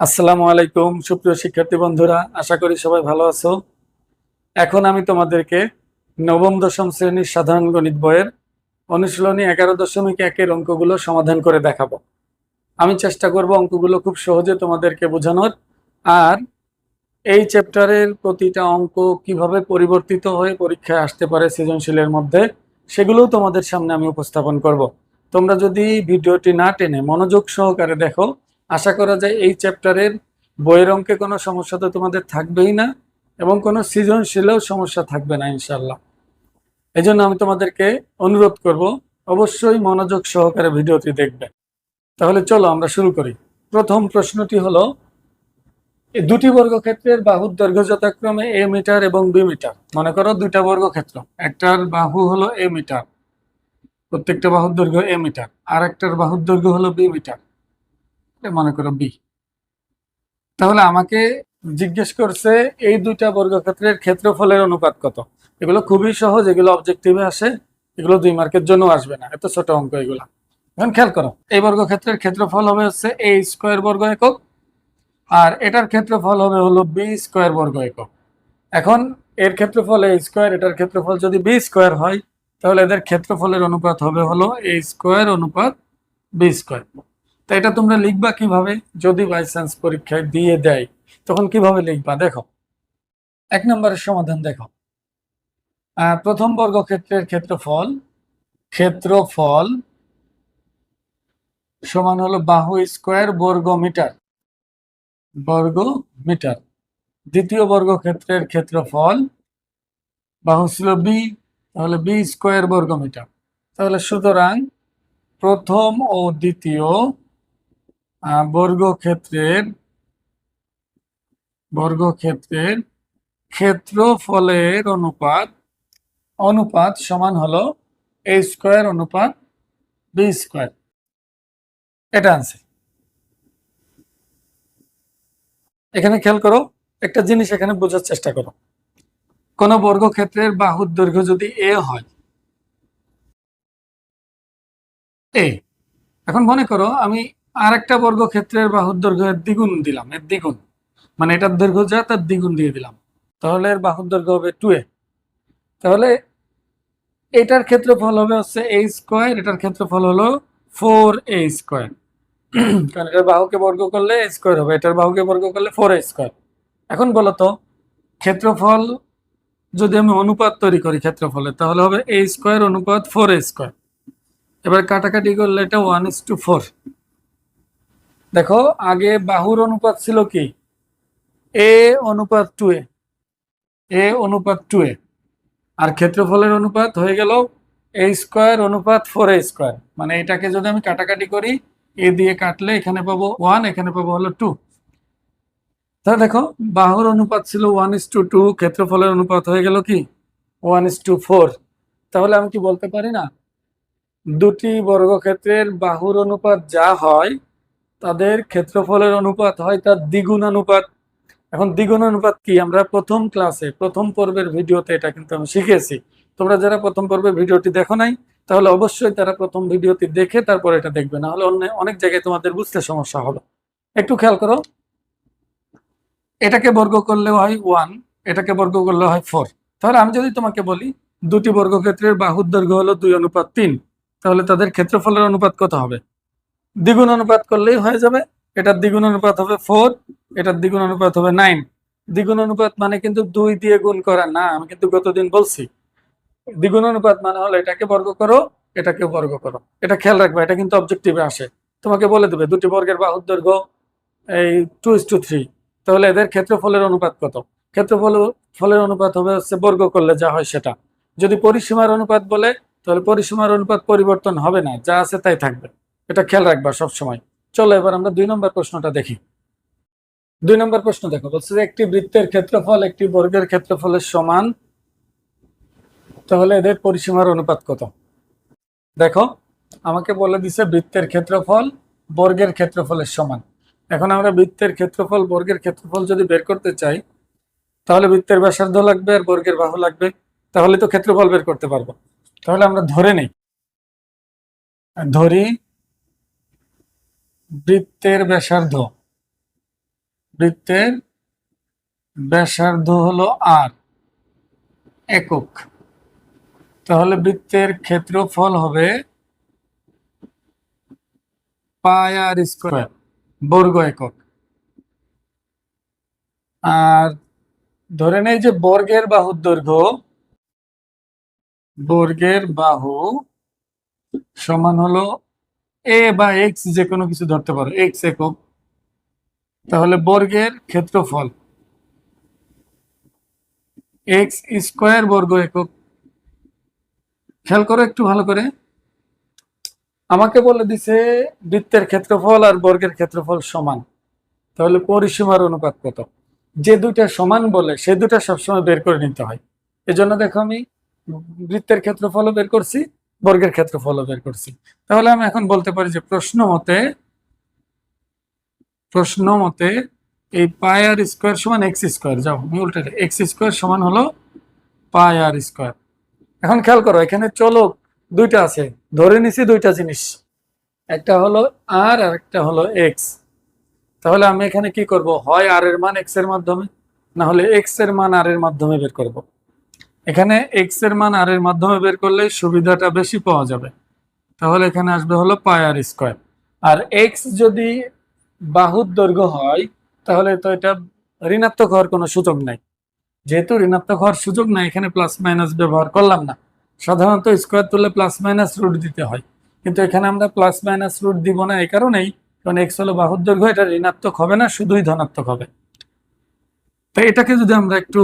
আসসালামু আলাইকুম, সুপ্রিয় শিক্ষার্থী বন্ধুরা, আশা করি সবাই ভালো আছো। এখন আমি তোমাদেরকে নবম, দশম শ্রেণির সাধারণ গণিত বইয়ের অনুশীলনী এগারো দশমিক একের অঙ্কগুলো সমাধান করে দেখাবো। আমি চেষ্টা করব অঙ্কগুলো খুব সহজে তোমাদেরকে বোঝানোর। আর এই চ্যাপ্টারের প্রতিটা অঙ্ক কীভাবে পরিবর্তিত হয়ে পরীক্ষায় আসতে পারে সৃজনশীলের মধ্যে, সেগুলোও তোমাদের সামনে আমি উপস্থাপন করব। তোমরা যদি ভিডিওটি না টেনে মনোযোগ সহকারে দেখো আশা করা যায় এই চ্যাপ্টারের বইয়ের অঙ্কে কোনো সমস্যা তো তোমাদের থাকবেই না এবং কোনো সৃজনশীলেও সমস্যা থাকবে না ইনশাল্লাহ এই আমি তোমাদেরকে অনুরোধ করব, অবশ্যই মনোযোগ সহকারে ভিডিওটি দেখবে। তাহলে চলো আমরা শুরু করি। প্রথম প্রশ্নটি হলো, দুটি বর্গক্ষেত্রের বাহুর দৈর্ঘ্য যথাক্রমে এ মিটার এবং বি মিটার। মনে করো দুইটা বর্গক্ষেত্র, একটার বাহু হলো এ মিটার, প্রত্যেকটা বাহুর দৈর্ঘ্য এ মিটার আর একটার বাহুর দৈর্ঘ্য হলো বি মিটার। এটা মনে করো বি তাহলে আমাকে জিজ্ঞেস করছে, এই দুইটা বর্গক্ষেত্রের ক্ষেত্রফলের অনুপাত কত? এগুলো খুবই সহজ, এগুলো অবজেক্টিভে আসে, এগুলো দুই মার্কের জন্য আসবে না, এত ছোট অঙ্ক এগুলা। এখন খেয়াল করো, এই বর্গক্ষেত্রের ক্ষেত্রফল হবে হচ্ছে এ স্কোয়ার বর্গ একক, আর এটার ক্ষেত্রফল হবে হলো বি স্কোয়ার বর্গ একক। এখন এর ক্ষেত্রফল এ স্কোয়ার এটার ক্ষেত্রফল যদি বি স্কোয়ার হয়, তাহলে এদের ক্ষেত্রফলের অনুপাত হবে হলো এ স্কোয়ার অনুপাত বি স্কোয়ার তো এটা তোমরা লিখবা কীভাবে? যদি বাই চান্স পরীক্ষায় দিয়ে দেয়, তখন কীভাবে লিখবা? দেখো। এক নম্বরের সমাধান দেখো। প্রথম বর্গক্ষেত্রের ক্ষেত্রফল ক্ষেত্রফল সমান হলো বাহু স্কোয়ার বর্গ মিটার বর্গ মিটার দ্বিতীয় বর্গ বর্গক্ষেত্রের ক্ষেত্রফল, বাহু ছিল বি তাহলে বি স্কোয়ার বর্গ মিটার তাহলে সুতরাং প্রথম ও দ্বিতীয় বর্গক্ষেত্রের বর্গক্ষেত্রের ক্ষেত্রফলের অনুপাত অনুপাত সমান হলো এ স্কোয়ার অনুপাত বি স্কোয়ার এটা আনসার এখানে খেয়াল করো, একটা জিনিস এখানে বোঝার চেষ্টা করো। কোন বর্গক্ষেত্রের বাহুর দৈর্ঘ্য যদি এ হয় এ এখন মনে করো আমি আর একটা বর্গক্ষেত্রের বাহুর দৈর্ঘ্য দ্বিগুণ দিলাম, এর দ্বিগুণ। মানে এটার দৈর্ঘ্য যা, তার দ্বিগুণ দিয়ে দিলাম। তাহলে এর বাহুর দৈর্ঘ্য হবে টু তাহলে এটার ক্ষেত্রফল হবে হচ্ছে এ স্কোয়ার এটার ক্ষেত্রফল হলো ফোর এ স্কোয়ার কারণ এটার বাহুকে বর্গ করলে স্কোয়ার হবে, এটার বাহুকে বর্গ করলে ফোর এ স্কোয়ার এখন বলো তো, ক্ষেত্রফল যদি আমি অনুপাত তৈরি করি ক্ষেত্রফলে, তাহলে হবে এ স্কোয়ার অনুপাত ফোর এ স্কোয়ার এবার কাটাকাটি করলে এটা ওয়ান ইস টু ফোর দেখো, আগে বাহুর অনুপাত ছিল কি? এ অনুপাত টু এ। এ অনুপাত টু এ। আর ক্ষেত্রফলের অনুপাত হয়ে গেল এ স্কোয়ার অনুপাত ফোর এ স্কোয়ার মানে এটাকে যদি আমি কাটাকাটি করি এ দিয়ে কাটলে এখানে পাবো ওয়ান এখানে পাবো হলো টু তা দেখো, বাহুর অনুপাত ছিল ওয়ান ইস টু টু ক্ষেত্রফলের অনুপাত হয়ে গেল কি? ওয়ান ইস টু ফোর তাহলে আমি কি বলতে পারি না? দুটি বর্গক্ষেত্রের বাহুর অনুপাত যা হয় তাদের ক্ষেত্রফলের অনুপাত হয় তার দ্বিগুণ অনুপাত। এখন দ্বিগুণ অনুপাত কি? আমরা প্রথম ক্লাসে প্রথম পর্বের ভিডিওতে এটা কিন্তু আমি শিখেছি। তোমরা যারা প্রথম পর্বের ভিডিওটি দেখো নাই, তাহলে অবশ্যই তারা প্রথম ভিডিওটি দেখে তারপর এটা দেখবে। না হলে অন্য, অনেক জায়গায় তোমাদের বুঝতে সমস্যা হবে। একটু খেয়াল করো। এটাকে বর্গ করলে হয় ওয়ান এটাকে বর্গ করলে হয় ফোর তাহলে আমি যদি তোমাকে বলি, দুটি বর্গক্ষেত্রের বাহুর দৈর্ঘ্য হলো দুই অনুপাত তিন, তাহলে তাদের ক্ষেত্রফলের অনুপাত কত হবে? দ্বিগুণ অনুপাত করলেই হয়ে যাবে। এটার দ্বিগুণ অনুপাত হবে ফোর এটার দ্বিগুণ অনুপাত হবে নাইন দ্বিগুণ অনুপাত মানে কিন্তু দুই দিয়ে গুণ করা না, আমি কিন্তু গতদিন বলছি। দ্বিগুণ অনুপাত মানে হলো এটাকে বর্গ করো এটাকে বর্গ করো। এটা খেয়াল রাখবে, এটা কিন্তু অবজেক্টিভে আসে। তোমাকে বলে দেবে, দুটি বর্গের বাহুর দৈর্ঘ্য এই টু ইস টু থ্রি তাহলে এদের ক্ষেত্রফলের অনুপাত কত? ক্ষেত্রফল, ফলের অনুপাত হবে হচ্ছে বর্গ করলে যা হয় সেটা। যদি পরিসীমার অনুপাত বলে, তাহলে পরিসীমার অনুপাত পরিবর্তন হবে না, যা আছে তাই থাকবে। এটা খেয়াল রাখবা সব সময় চলো এবার আমরা দুই নম্বর প্রশ্নটা দেখি। দুই নম্বর প্রশ্ন দেখো, বলছে যে একটি বৃত্তের ক্ষেত্রফল একটি বর্গের ক্ষেত্রফলের সমান, তাহলে এদের পরিসীমার অনুপাত কত? দেখো, আমাকে বলে দিছে বৃত্তের ক্ষেত্রফল বর্গের ক্ষেত্রফলের সমান। এখন আমরা বৃত্তের ক্ষেত্রফল, বর্গের ক্ষেত্রফল যদি বের করতে চাই, তাহলে বৃত্তের ব্যাসার্ধ লাগবে আর বর্গের বাহু লাগবে। তাহলে তো ক্ষেত্রফল বের করতে পারব। তাহলে আমরা ধরে নেই। ধরি বৃত্তের ব্যাসার্ধ। বৃত্তের ব্যাসার্ধ হলো আর একক। তাহলে বৃত্তের ক্ষেত্রফল হবে পাই আর স্কোয়ার বর্গ একক। আর ধরে নেই যে বর্গের বাহুর দৈর্ঘ্য, বর্গের বাহু সমান হলো এ বা এক্স যে কোনো কিছু ধরতে পারো এক্স একক, তাহলে বর্গের ক্ষেত্রফল। এক্স স্কোয়ার বর্গ একক। খেয়াল করো একটু ভালো করে। আমাকে বলে দিছে বৃত্তের ক্ষেত্রফল আর বর্গের ক্ষেত্রফল সমান। তাহলে পরিসীমার অনুপাত কত? যে দুইটা সমান বলে, সে দুটা সবসময় বের করে নিতে হয়। এজন্য দেখো আমি বৃত্তের ক্ষেত্রফলও বের করছি বর্গের ক্ষেত্রফলও বের করছি। তাহলে আমি এখন বলতে পারি যে প্রশ্ন মতে প্রশ্ন মতে এই পাই আর স্কোয়ার সমান এক্স স্কোয়ার। যাও, আমি উল্টে এক্স স্কোয়ার সমান হলো পাই আর স্কোয়ার। এখন খেয়াল করো, এখানে চলক দুইটা আছে। ধরে নিছি দুইটা জিনিস। একটা হলো আর আর একটা হলো এক্স। তাহলে আমি এখানে কি করব? হয় আর এর মান এক্সের মাধ্যমে, না হলে এক্সের মান আর এর মাধ্যমে বের করব। এখানে এক্সের মান আর এর মাধ্যমে বের করলে সুবিধাটা বেশি পাওয়া যাবে। তাহলে এখানে আসবে হলো পাই আর স্কোয়ার আর এক্স যদি বাহুর দৈর্ঘ্য হয়, তাহলে তো এটা ঋণাত্মক হওয়ার কোনো সুযোগ নাই। যেহেতু ঋণাত্মক হওয়ার সুযোগ নাই, এখানে প্লাস মাইনাস ব্যবহার করলাম না। সাধারণত স্কোয়ার তুললে প্লাস মাইনাস রুট দিতে হয়। কিন্তু এখানে আমরা প্লাস মাইনাস রুট দিব না এই কারণেই, কারণ এক্স হলো বাহুর দৈর্ঘ্য, এটা ঋণাত্মক হবে না, শুধুই ধনাত্মক হবে। তো এটাকে যদি আমরা একটু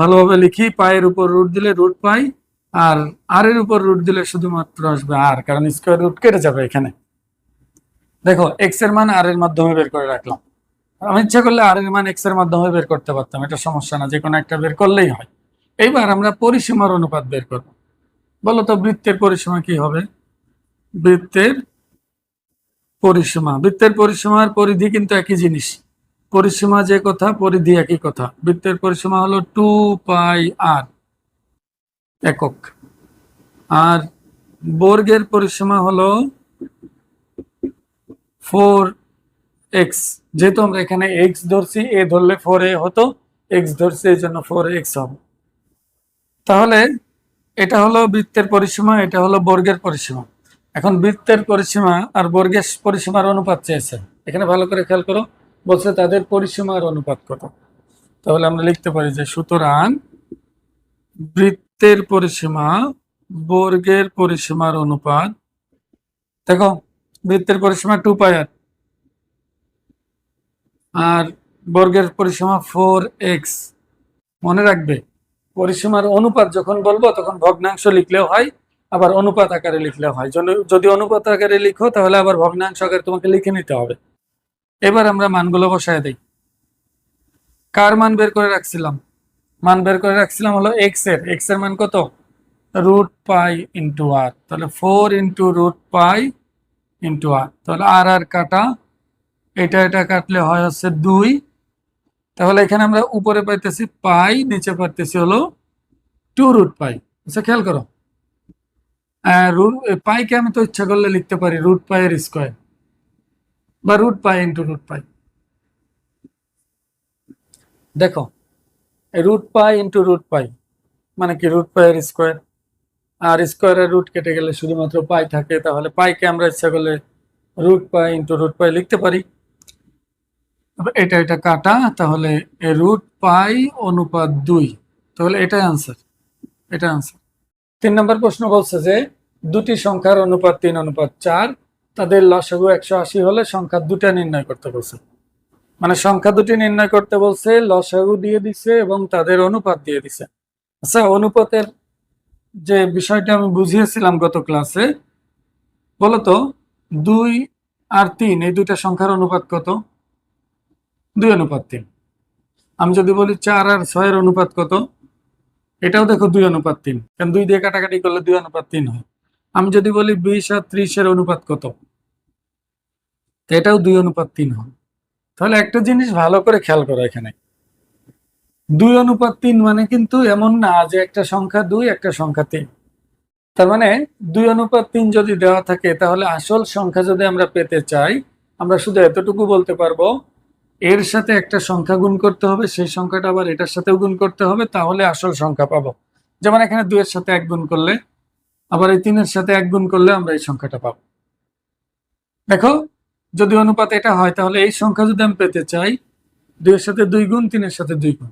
ভালোভাবে লিখি, পায়ের উপর রুট দিলে রুট পাই আর আর এর উপর রুট দিলে শুধুমাত্র আসবে আর কারণ স্কোয়ার রুট কেটে যাবে এখানে। দেখো এক্সের মান আর এর মাধ্যমে বের করে রাখলাম। আমি ইচ্ছা করলে আর এর মান এক্সের মাধ্যমে বের করতে পারতাম, এটা সমস্যা না যে কোনো একটা বের করলেই হয়। এইবার আমরা পরিসীমার অনুপাত বের করব। বলো তো, বৃত্তের পরিসীমা কি হবে? বৃত্তের পরিসীমা। বৃত্তের পরিসীমার পরিধি কিন্তু একই জিনিস। পরিসীমা যে কথা, পরিধি একই কথা। বৃত্তের পরিসীমা হলো টু পাই আর একক। আর বর্গের পরিসীমা হলো ফোর এক্স যেহেতু আমরা এখানে এক্স ধরছি, এ ধরলে ফোর এ হতো এক্স ধরছি, এই জন্য ফোর এক্স হবে। তাহলে এটা হলো বৃত্তের পরিসীমা, এটা হলো বর্গের পরিসীমা। এখন বৃত্তের পরিসীমা আর বর্গের পরিসীমার অনুপাত চেয়েছে। এখানে ভালো করে খেয়াল করো। বলছে তাদের পরিসীমার অনুপাত কত? তাহলে আমরা লিখতে পারি যে সুতরাং বৃত্তের পরিসীমা বর্গের পরিসীমার অনুপাত, দেখো বৃত্তের পরিসীমা টু পাই আর বর্গের পরিসীমা ফোর এক্স মনে রাখবে পরিসীমার অনুপাত যখন বলব তখন ভগ্নাংশ লিখলেও হয়, আবার অনুপাত আকারে লিখলেও হয়। যদি অনুপাত আকারে লিখো তাহলে আবার ভগ্নাংশ আকারে তোমাকে লিখে নিতে হবে। এবার আমরা মানগুলো বসায় দিই। কার মান বের করে রাখছিলাম? মান বের করে রাখছিলাম হলো এক্সের। এক্সের মান কত? রুট পাই ইন্টু আর তাহলে four into root pi into R তাহলে আর আর কাটা, এটা এটা কাটলে হয় হচ্ছে দুই। তাহলে এখানে আমরা উপরে পাইতেছি পাই নিচে পাইতেছি হলো টু রুট পাই আচ্ছা খেয়াল করো। রুট পাইকে আমি তো ইচ্ছা করলে লিখতে পারি রুট পাই পাইয়ের স্কোয়ার বা root pi into root pi দেখো root pi into root pi মানে কি রুট পাইয়ের স্কোয়ার আর স্কোয়ারের রুট কেটে গেলে শুধুমাত্র পাই থাকে, তাহলে পাইকে আমরা ইচ্ছা করলে root pi into root pi লিখতে পারি। এটা এটা কাটা, তাহলে রুট পাই অনুপাত দুই। তাহলে এটাই আনসার এটা আনসার তিন নম্বর প্রশ্ন বলছে যে দুটি সংখ্যার অনুপাত তিন, অনুপাত চার তাদের লসাগু একশো আশি হলে সংখ্যা দুটা নির্ণয় করতে বলছে। মানে সংখ্যা দুটি নির্ণয় করতে বলছে লসাগু দিয়ে দিছে এবং তাদের অনুপাত দিয়ে দিছে। আচ্ছা অনুপাতের যে বিষয়টা আমি বুঝিয়েছিলাম গত ক্লাসে, বলতো দুই আর তিন, এই দুইটা সংখ্যার অনুপাত কত? দুই অনুপাত তিন। আমি যদি বলি চার আর ছয়ের অনুপাত কত? এটাও দেখো দুই অনুপাত তিন। কারণ দুই দিয়ে কাটাকাটি করলে দুই অনুপাত তিন হয়। আমি যদি বলি বিশ আর ত্রিশের অনুপাত কত? তো এটাও দুই অনুপাত তিন হয় তাহলে একটা জিনিস ভালো করে খেয়াল করো এখানে। দুই অনুপাত তিন মানে কিন্তু এমন না যে একটা সংখ্যা দুই, একটা সংখ্যা তিন। তার মানে দুই অনুপাত তিন যদি দেওয়া থাকে, তাহলে আসল সংখ্যা যদি আমরা পেতে চাই, আমরা শুধু এতটুকু বলতে পারব, এর সাথে একটা সংখ্যা গুণ করতে হবে, সেই সংখ্যাটা আবার এটার সাথেও গুণ করতে হবে, তাহলে আসল সংখ্যা পাবো। যেমন এখানে দুইয়ের সাথে এক গুণ করলে, আবার এই তিনের সাথে এক গুণ করলে আমরা এই সংখ্যাটা পাবো। দেখো যদি অনুপাত এটা হয়, তাহলে এই সংখ্যা যদি আমি পেতে চাই, দুইয়ের সাথে দুই গুণ, তিনের সাথে দুই গুণ।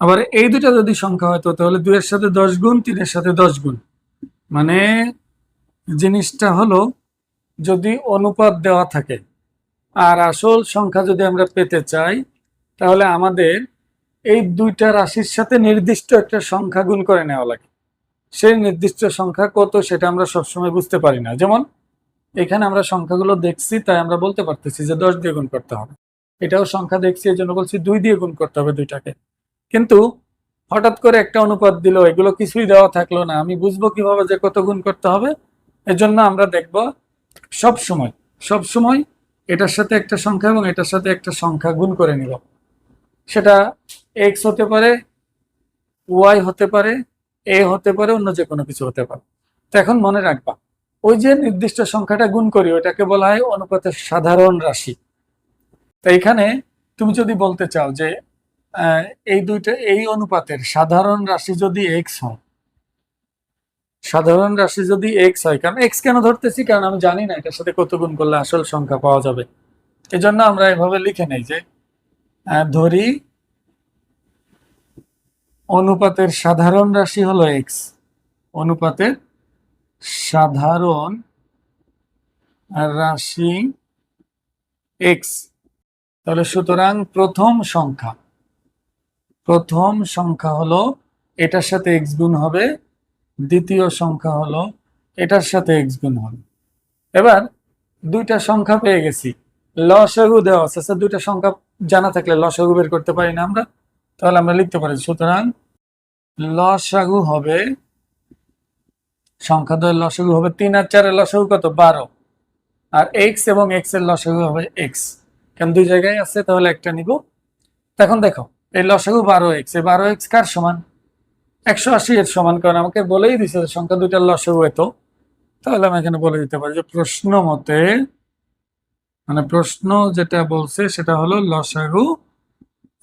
আবার এই দুটা যদি সংখ্যা হয়তো তাহলে দুইয়ের সাথে দশ গুণ, তিনের সাথে দশ গুণ। মানে জিনিসটা হলো, যদি অনুপাত দেওয়া থাকে, আর আসল সংখ্যা যদি আমরা পেতে চাই, তাহলে আমাদের এই দুইটা রাশির সাথে নির্দিষ্ট একটা সংখ্যা গুণ করে নেওয়া লাগে। সেই নির্দিষ্ট সংখ্যা কত, সেটা আমরা সবসময় বুঝতে পারি না। যেমন এখানে আমরা সংখ্যাগুলো দেখছি, তাই আমরা বলতে পারতেছি যে দশ দিয়ে গুণ করতে হবে। এটাও সংখ্যা দেখছি এই জন্য বলছি দুই দিয়ে গুণ করতে হবে দুইটাকে। কিন্তু হঠাৎ করে একটা অনুপাত দিল, এগুলো কিছুই দেওয়া থাকল না। আমি বুঝব কীভাবে যে কত গুণ করতে হবে, এজন্য আমরা দেখব সব সময় সব সময় এটার সাথে একটা সংখ্যা এবং এটার সাথে একটা সংখ্যা গুণ করে নিব সেটা এক্স হতে পারে ওয়াই হতে পারে এ হতে পারে, অন্য যে কোনো কিছু হতে পারে। তো এখন মনে রাখবা ওই যে নির্দিষ্ট সংখ্যাটা গুণ করি ওটাকে বলা হয় অনুপাতের সাধারণ রাশি। তো এখানে তুমি যদি বলতে চাও যে এই দুইটা, এই অনুপাতের সাধারণ রাশি যদি এক্স হয়, সাধারণ রাশি যদি এক্স হয়, কারণ এক্স কেন ধরতেছি? কারণ আমি জানি না এটার সাথে কত গুণ করলে আসল সংখ্যা পাওয়া যাবে। এজন্য আমরা এভাবে লিখে নেই যে ধরি অনুপাতের সাধারণ রাশি হলো এক্স অনুপাতের সাধারণ রাশি এক্স তাহলে সুতরাং প্রথম সংখ্যা। প্রথম সংখ্যা হলো এটার সাথে এক্স গুণ হবে দ্বিতীয় সংখ্যা হলো এটার সাথে এক্স গুণ হবে। এবার দুইটা সংখ্যা পেয়ে গেছি। লসাগু দেওয়া আছে। আচ্ছা, দুইটা সংখ্যা জানা থাকলে লসাগু বের করতে পারি না আমরা। তাহলে আমরা লিখতে পারি সুতরাং লসাগু হবে সংখ্যা দ্বয়ের লসাগু হবে তিন আর চারের লসাগু কত? বারো। আর এক্স এবং এক্সের লসাগু হবে এক্স কেন দুই জায়গায় আছে? তাহলে একটা নিব। এখন দেখো, এই লসাগু বারো এক্স এই বারো এক্স কার সমান? একশো আশি এর সমান। কারণ আমাকে বলেই দিছে সংখ্যা দুইটার লসাগু এত। তাহলে আমি এখানে বলে দিতে পারি যে প্রশ্ন মতে মানে প্রশ্ন যেটা বলছে সেটা হলো লসাগু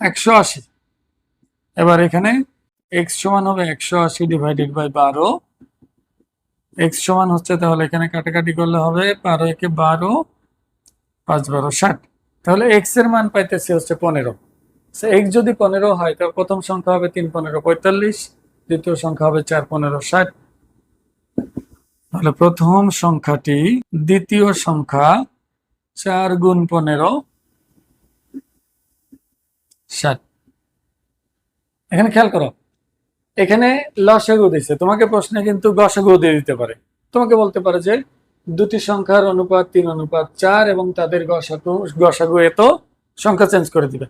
একশো আশি। এবার এখানে এক্স সমান হবে একশো আশি ডিভাইডেড বাই বারো। এক্স সমান হচ্ছে তাহলে এখানে কাটাকাটি করলে হবে বারো একে বারো, পাঁচ বারো, ষাট। তাহলে এক্সের মান পাইতেছি হচ্ছে পনেরো। এক্স যদি পনেরো হয়, তাহলে প্রথম সংখ্যা হবে তিন পনেরো, পঁয়তাল্লিশ। দ্বিতীয় সংখ্যা হবে চার পনেরো, ষাট। তাহলে প্রথম সংখ্যাটি দ্বিতীয় সংখ্যা চার গুণ পনেরো, ষাট। এখানে খেয়াল করো এখানে লসাগু দিছে। তোমাকে প্রশ্নে কিন্তু গসাগু দিয়ে দিতে পারে। তোমাকে বলতে পারে যে দুটি সংখ্যার অনুপাত তিন অনুপাত চার এবং তাদের গসাগু গসাগু এত সংখ্যা চেঞ্জ করে দিবে।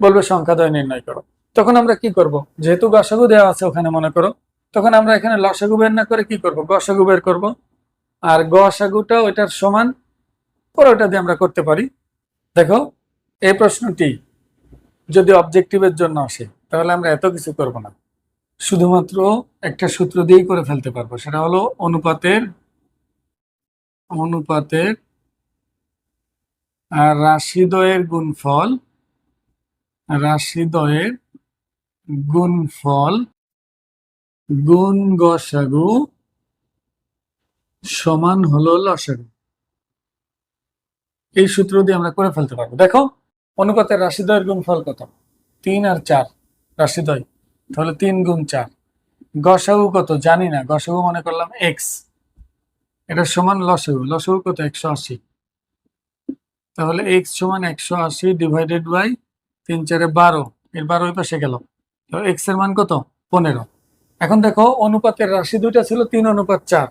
বলবে সংখ্যা দ্বয় নির্ণয় করো। তখন আমরা কি করব? যেহেতু গসাগু দেওয়া আছে ওখানে মনে করো, তখন আমরা এখানে লসাগু বের না করে কি করব? গসাগু বের করব। আর গসাগুটা ওইটার সমান পরে ওটা দিয়ে আমরা করতে পারি। দেখো, এই প্রশ্নটি যদি অবজেক্টিভের জন্য আসে, তাহলে আমরা এত কিছু করব না। শুধুমাত্র একটা সূত্র দিয়েই করে ফেলতে পারব। সেটা হলো অনুপাতের অনুপাতের, আর রাশিদ্বয়ের গুণফল রাশিদ্বয়ের গুণফল গুণ গসাগু সমান হলো লসাগু। এই সূত্র দিয়ে আমরা করে ফেলতে পারব। দেখো, অনুপাতের রাশিদ্বয়ের গুণফল কত? তিন আর চার, রাশিদ্বয়। তাহলে তিন গুণ চার। গসাগু কত? জানি না। গসাগু মনে করলাম এক্স এটা সমান লসাগু। লসাগু কত? একশো আশি। তাহলে এক্স সমান একশো আশি ডিভাইডেড বাই তিন চারে বারো। এর বারো পাশে গেল। এক্সের মান কত? পনেরো। এখন দেখো, অনুপাতের রাশি দুইটা ছিল, তিন অনুপাত চার।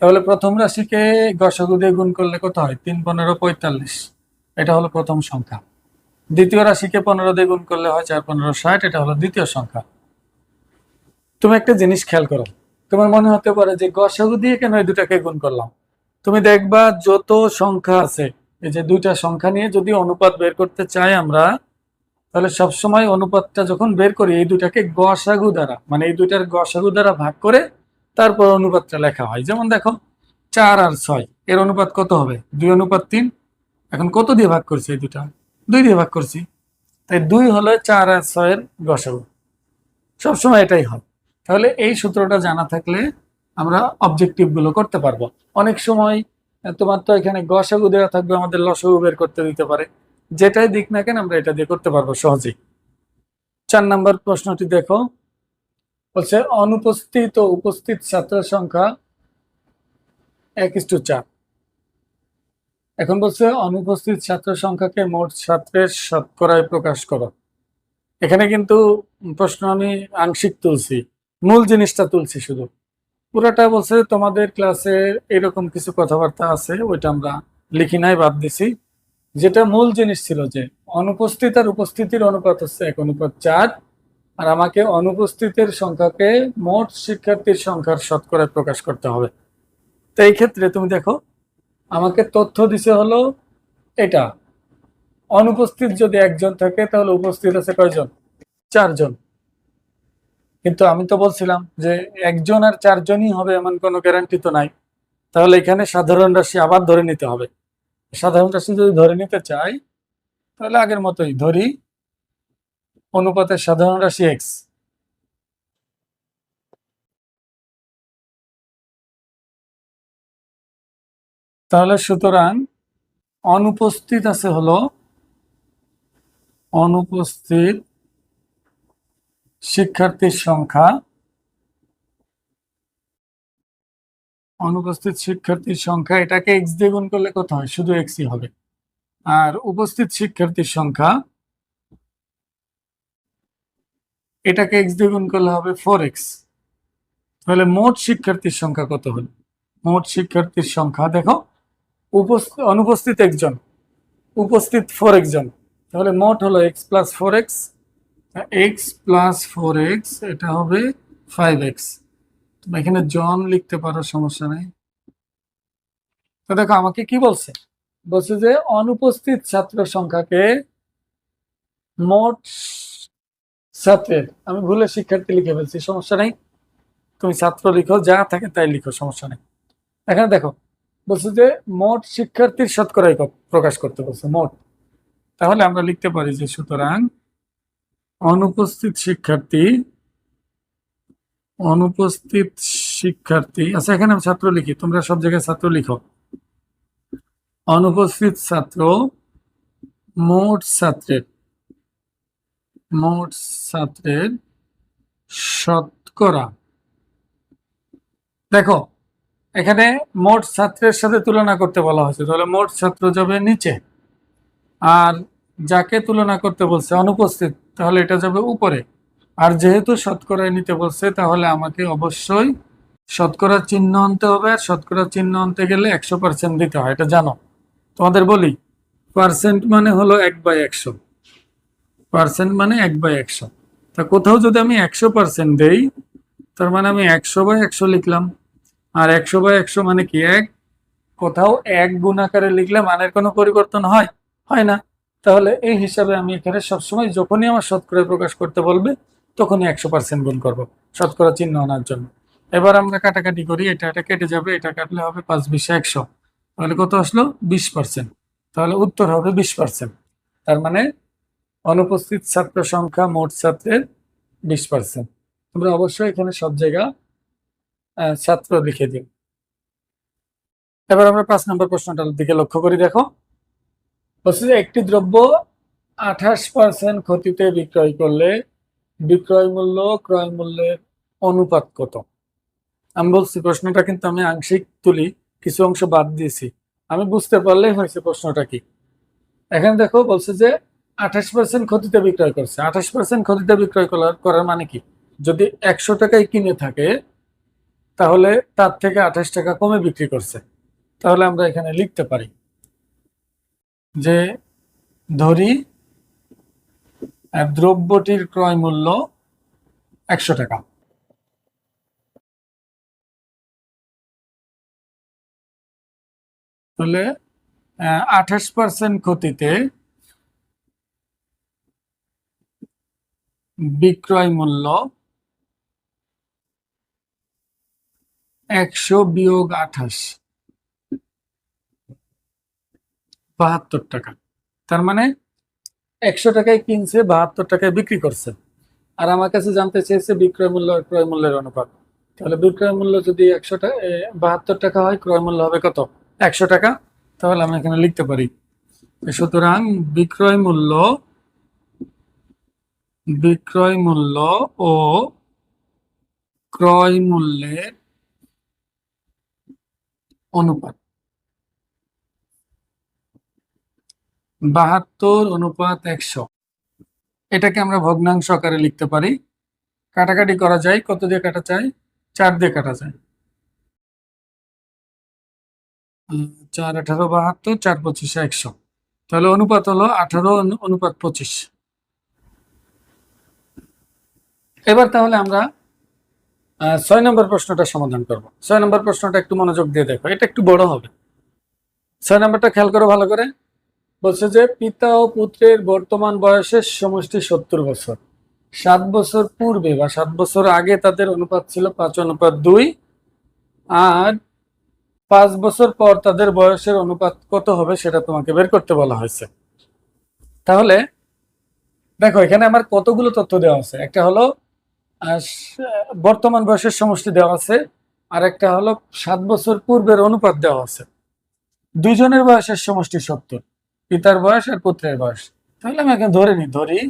তাহলে প্রথম রাশিকে গসাগু দিয়ে গুণ করলে কত হয়? তিন পনেরো পঁয়তাল্লিশ। এটা হলো প্রথম সংখ্যা। দ্বিতীয় রাশিকে পনেরো দিয়ে গুণ করলে হয় চার, পনেরো, ষাট, এটা হলো দ্বিতীয় সংখ্যা। তুমি একটা জিনিস খেয়াল করো, তোমার মনে হতে পারে যে গসাগু দিয়ে কেন এই দুটাকে গুণ করলাম? তুমি দেখবা যত সংখ্যা আছে, এই যে দুইটা সংখ্যা নিয়ে যদি অনুপাত বের করতে চাই আমরা, তাহলে সবসময় অনুপাতটা যখন বের করি, এই দুটাকে গসাগু দ্বারা মানে এই দুইটার গসাগু দ্বারা ভাগ করে তারপর অনুপাতটা লেখা হয়। যেমন দেখো, চার আর ছয়, এর অনুপাত কত হবে? দুই অনুপাত তিন, এখন কত দিয়ে ভাগ করছে এই দুটা? দুই দিয়ে ভাগ করছি। তাই দুই হলো চার আর ছয়ের গসাগু সবসময় এটাই হয়। তাহলে এই সূত্রটা জানা থাকলে আমরা অবজেক্টিভগুলো করতে পারব। অনেক সময় তোমার তো এখানে গসাগু দেওয়া থাকবে, আমাদের লসাগু বের করতে দিতে পারে। যেটাই দিক না কেন আমরা এটা দিয়ে করতে পারব সহজেই। চার নাম্বার প্রশ্নটি দেখো। বলছে, অনুপস্থিত ও উপস্থিত ছাত্রের সংখ্যা এক ইস্টু চার। এখন বলছে, অনুপস্থিত ছাত্র সংখ্যাকে মোট ছাত্রের শতকরায় প্রকাশ করো। এখানে কিন্তু প্রশ্ন আমি আংশিক তুলছি, মূল জিনিসটা তুলছি শুধু। পুরাটা বলছে, তোমাদের ক্লাসে এরকম কিছু কথাবার্তা আছে, ওইটা আমরা লিখি নাই, বাদ দিছি। যেটা মূল জিনিস ছিল যে, অনুপস্থিত আর উপস্থিতির অনুপাত হচ্ছে এক, অনুপাত চার, আর আমাকে অনুপস্থিতের সংখ্যাকে মোট শিক্ষার্থীর সংখ্যার শতকরায় প্রকাশ করতে হবে। তো এই ক্ষেত্রে তুমি দেখো আমাকে তথ্য দিছে হলো এটা। অনুপস্থিত যদি একজন থাকে, তাহলে উপস্থিত আছে কয়জন? চারজন। কিন্তু আমি তো বলছিলাম যে একজন আর চারজনই হবে এমন কোনো গ্যারান্টি তো নাই। তাহলে এখানে সাধারণ রাশি আবার ধরে নিতে হবে। সাধারণ রাশি যদি ধরে নিতে চাই, তাহলে আগের মতোই ধরি অনুপাতের সাধারণ রাশি এক্স তাহলে সুতরাং অনুপস্থিত আছে হলো, অনুপস্থিত শিক্ষার্থীর সংখ্যা, অনুপস্থিত শিক্ষার্থীর সংখ্যা, এটাকে এক্স দিয়ে গুণ করলে কত হয়? শুধু এক্সই হবে। আর উপস্থিত শিক্ষার্থীর সংখ্যা, এটাকে এক্স দিয়ে গুণ করলে হবে ফোর এক্স তাহলে মোট শিক্ষার্থীর সংখ্যা কত হলো? মোট শিক্ষার্থীর সংখ্যা, দেখো অনুপস্থিত একজন। উপস্থিত ফোর একজন। তাহলে মোট হলো X plus four X X plus four X এটা হবে ফাইভ এক্স তুমি এখানে জন লিখতে পারো, সমস্যা নেই। তো দেখো, আমাকে কি বলছে? বলছে যে অনুপস্থিত ছাত্র সংখ্যাকে মোট ছাত্রের, আমি ভুলে শিক্ষার্থী লিখে ফেলছি, সমস্যা নেই। তুমি ছাত্র লিখো, যা থাকে তাই লিখো, সমস্যা নেই। এখানে দেখো বলছে যে মোট শিক্ষার্থীর শতকরাই প্রকাশ করতে বলছে, মোট। তাহলে আমরা লিখতে পারি যে সুতরাং অনুপস্থিত শিক্ষার্থী অনুপস্থিত শিক্ষার্থী আচ্ছা এখানে আমি ছাত্র লিখি, তোমরা সব জায়গায় ছাত্র লিখো। অনুপস্থিত ছাত্র, মোট ছাত্রের মোট ছাত্রের শতকরা। দেখো এখানে মোট ছাত্রের সাথে তুলনা করতে বলা হয়েছে। তাহলে মোট ছাত্র যাবে নিচে। আর যাকে তুলনা করতে বলছে অনুপস্থিত, তাহলে এটা যাবে উপরে। আর যেহেতু শতকরায় নিতে বলছে, তাহলে আমাকে অবশ্যই শতকরা চিহ্ন আনতে হবে। আর শতকরা চিহ্ন আনতে গেলে একশো পার্সেন্ট দিতে হয়, এটা জানো। তোমাদের বলি পার্সেন্ট মানে হলো এক বাই একশো। পার্সেন্ট মানে এক বাই একশো। তা কোথাও যদি আমি একশো পার্সেন্ট দেই, তার মানে আমি একশো বাই একশো লিখলাম। আর একশো বাই একশো মানে কি? এক? কোথাও এক গুণ আকারে লিখলে মানের কোনো পরিবর্তন হয়? হয় না। তাহলে এই হিসাবে আমি এখানে সবসময় যখনই আমার শতকরা প্রকাশ করতে বলবে, তখনই একশো পার্সেন্ট গুণ করব, শতকরা চিহ্ন আনার জন্য। এবার আমরা কাটাকাটি করি, এটা এটা কেটে যাবে, এটা কাটলে হবে পাঁচ বিশ একশো। তাহলে কত আসলো? বিশ পার্সেন্ট। তাহলে উত্তর হবে বিশ পার্সেন্ট। তার মানে অনুপস্থিত ছাত্র সংখ্যা মোট ছাত্রের বিশ পার্সেন্ট। তোমরা অবশ্যই এখানে সব জায়গা ছাত্র লিখে দিন এবার আমরা পাঁচ নম্বর প্রশ্নটার দিকে লক্ষ্য করি, দেখো। বলছে যে, একটি দ্রব্য আঠাশ পার্সেন্ট ক্ষতিতে বিক্রয় করলে বিক্রয় মূল্য ক্রয় মূল্যের অনুপাত কত? আমি বলছি, প্রশ্নটা কিন্তু আমি আংশিক তুলি, কিছু অংশ বাদ দিয়েছি। আমি বুঝতে পারলেই হয়েছে প্রশ্নটা কি। এখানে দেখো, বলছে যে, আঠাশ পার্সেন্ট ক্ষতিতে বিক্রয় করছে। আঠাশ পার্সেন্ট ক্ষতিতে বিক্রয় করার মানে কি? যদি একশো টাকায় কিনে থাকে তাহলে তার থেকে আঠাশ টাকা কমে বিক্রি করছে। তাহলে আমরা এখানে লিখতে পারি যে ধরি দ্রব্যটির ক্রয় মূল্য একশো টাকা। তাহলে আঠাশ পার্সেন্ট ক্ষতিতে বিক্রয় মূল্য একশো বিয়োগ আঠাশ। বাহাত্তর টাকা। তার মানে একশো টাকায় কিনছে, বাহাত্তর টাকায় বিক্রি করছে। আর আমার কাছে জানতে চেয়েছে বিক্রয় মূল্য আর ক্রয় মূল্যের অনুপাত। তাহলে বিক্রয় মূল্য যদি একশো টাকা বাহাত্তর টাকা হয়, ক্রয় মূল্য হবে কত? একশো টাকা? তাহলে আমি এখানে লিখতে পারি। সুতরাং বিক্রয় মূল্য বিক্রয় মূল্য ও ক্রয় মূল্যের অনুপাত। বাহাত্তর অনুপাত একশো। এটাকে আমরা ভগ্নাংশ আকারে লিখতে পারি। কাটাকাটি করা যায়। কত দিয়ে কাটা যায়? চার দিয়ে কাটা যায়। চার আঠারো বাহাত্তর, চার পঁচিশে একশো। তাহলে অনুপাত হলো আঠারো অনু- অনুপাত পঁচিশ। এবার তাহলে আমরা ছয় নম্বর প্রশ্নটা সমাধান করব। ছয় নম্বর প্রশ্নটা একটু মনোযোগ দিয়ে দেখো, এটা একটু বড় হবে। ছয় নম্বরটা খেয়াল করো ভালো করে। বলছে যে, পিতা ও পুত্রের বর্তমান বয়সের সমষ্টি সত্তর বছর। সাত বছর পূর্বে বা সাত বছর আগে তাদের অনুপাত ছিল পাঁচ, অনুপাত দুই। আর পাঁচ বছর পর তাদের বয়সের অনুপাত কত হবে সেটা তোমাকে বের করতে বলা হয়েছে। তাহলে, দেখো, এখানে আমার কতগুলো তথ্য দেওয়া আছে। একটা হলো বর্তমান বয়সের সমষ্টি দেওয়া আছে, আর একটা হলো সাত বছর পূর্বের অনুপাত দেওয়া আছে। দুইজনের বয়সের সমষ্টি সত্তর, পিতার বয়স আর পুত্রের বয়স। তাহলে আমি এখানে ধরে নিই, ধরি,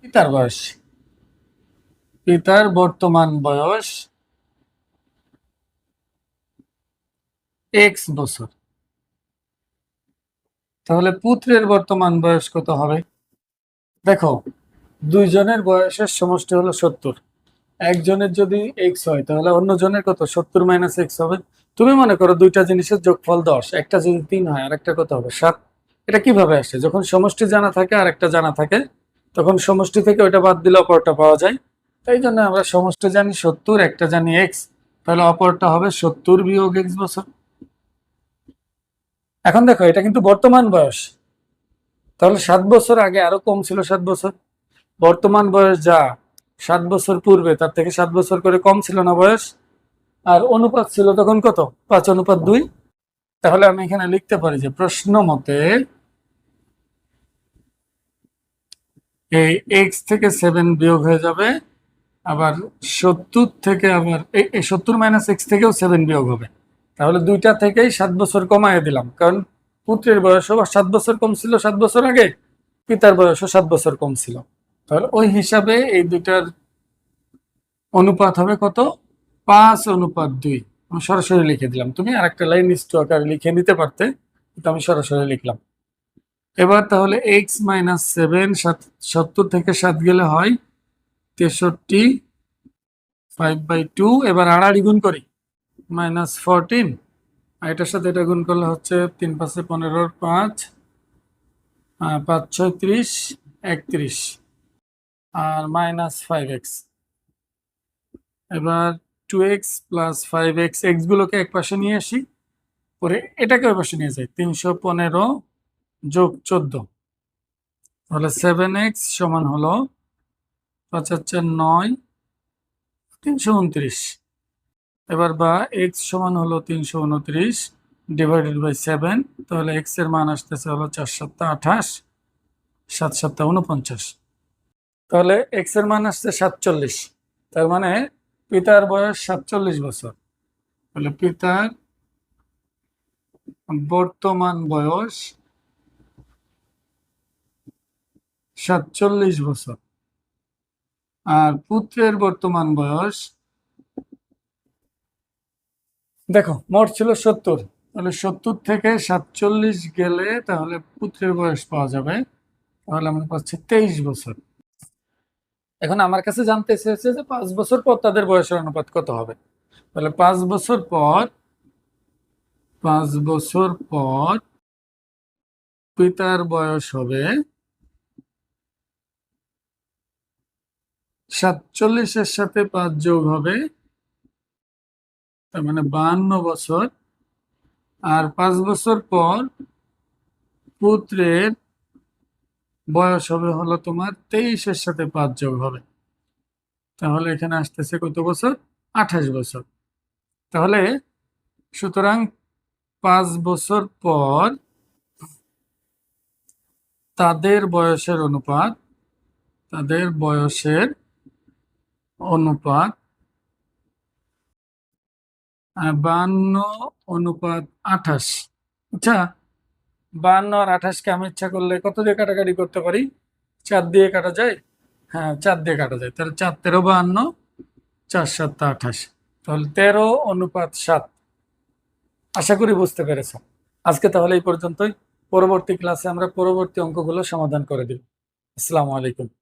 পিতার বয়স। পিতার বর্তমান বয়স এক্স বছর। তাহলে পুত্রের বর্তমান বয়স কত হবে? দেখো দুইজনের বয়সের সমষ্টি হলো সত্তর। একজনের যদি এক্স হয়, তাহলে অন্যজনের কত? সত্তর মাইনাস এক্স হবে। তুমি মনে করো দুইটা জিনিসের যোগফল দশ, একটা যদি তিন হয় আর একটা কত হবে? সাত। এটা কীভাবে আসে? যখন সমষ্টি জানা থাকে আর একটা জানা থাকে, তখন সমষ্টি থেকে ওইটা বাদ দিলে অপরটা পাওয়া যায়। তাই জন্য আমরা সমষ্টি জানি সত্তর, একটা জানি এক্স তাহলে অপরটা হবে সত্তর বিয়োগ এক্স বছর। এখন দেখো, এটা কিন্তু বর্তমান বয়স। তাহলে সাত বছর আগে আরও কম ছিল সাত বছর। বর্তমান বয়স যা, সাত বছর পূর্বে, তার থেকে সাত বছর করে কম ছিল না বয়স। আর অনুপাত ছিল তখন কত? পাঁচ অনুপাত দুই। তাহলে আমি এখানে লিখতে পারি যে প্রশ্ন মতে এই এক্স থেকে সেভেন বিয়োগ হয়ে যাবে, আবার সত্তর থেকে আবার সত্তর মাইনাস এক্স থেকেও সেভেন বিয়োগ হবে। তাহলে দুইটা থেকেই সাত বছর কমায় দিলাম, কারণ পুত্রের বয়সও সাত বছর কম ছিল সাত বছর আগে, পিতার বয়সও সাত বছর কম ছিল। তাহলে ওই হিসাবে এই দুইটার অনুপাত হবে কত? পাঁচ অনুপাত দুই। আমি সরাসরি লিখে দিলাম। তুমি আর একটা লাইন ইস্টু আকারে লিখে নিতে পারতে কিন্তু আমি সরাসরি লিখলাম। এবার তাহলে এক্স মাইনাস সেভেন সাত, সত্তর থেকে সাত গেলে হয় তেষট্টি ফাইভ বাই টু এবার আড়াআড়ি গুণ করি মাইনাস ফোরটিন আর এটার সাথে এটা গুণ করলে হচ্ছে তিন পাঁচে পনেরোর পাঁচ পাঁচ ছয় ত্রিশ, একত্রিশ। আর মাইনাস ফাইভ এক্স এবার two X plus five X X গুলোকে এক পাশে নিয়ে আসি, পরে এটাকে ওই পাশে নিয়ে যাই, তিনশো পনেরো যোগ চোদ্দ। তাহলে সেভেন এক্স সমান হলো পাঁচ চার নয়, তিনশো উনত্রিশ। এবার বা এক্স সমান হলো তিনশো উনত্রিশ ডিভাইডেড বাই সেভেন তাহলে এক্সের মান আসতেছে হলো চার সপ্তাহ আঠাশ, সাত সপ্তাহ উনপঞ্চাশ। তাহলে এক্সের মান আসছে সাতচল্লিশ। তার মানে পিতার বয়স সাতচল্লিশ বছর। তাহলে পিতার বর্তমান বয়স সাতচল্লিশ বছর। আর পুত্রের বর্তমান বয়স দেখো, মোট ছিল সত্তর। তাহলে সত্তর থেকে সাতচল্লিশ গেলে তাহলে পুত্রের বয়স পাওয়া যাবে। তাহলে আমরা পাচ্ছি তেইশ বছর। এখন আমার কাছে জানতে চেয়েছে যে পাঁচ বছর পর তাদের বয়সের অনুপাত কত হবে? তাহলে পাঁচ বছর পর, পাঁচ বছর পর পিতার বয়স হবে সাতচল্লিশের সাথে পাঁচ যোগ হবে, তার মানে বাহান্ন বছর। আর পাঁচ বছর পর পুত্রের বয়স হবে হলো তোমার তেইশের সাথে পাঁচ যোগ হবে। তাহলে এখানে আসতেছে কত বছর? আঠাশ বছর। তাহলে সুতরাং পাঁচ বছর পর তাদের বয়সের অনুপাত, তাদের বয়সের অনুপাত বান্ন অনুপাত আঠাশ। আচ্ছা বান্ন আর আঠাশকে আমি ইচ্ছা করলে কত দিয়ে কাটাকাটি করতে পারি? চার দিয়ে কাটা যায়? হ্যাঁ চার দিয়ে কাটা যায়। তাহলে চার তেরো বাহান্ন, চার সাতটা আঠাশ। তাহলে তেরো অনুপাত সাত। আশা করি বুঝতে পেরেছ। আজকে তাহলে এই পর্যন্তই। পরবর্তী ক্লাসে আমরা পরবর্তী অঙ্কগুলো সমাধান করে দিব। আসসালামু আলাইকুম।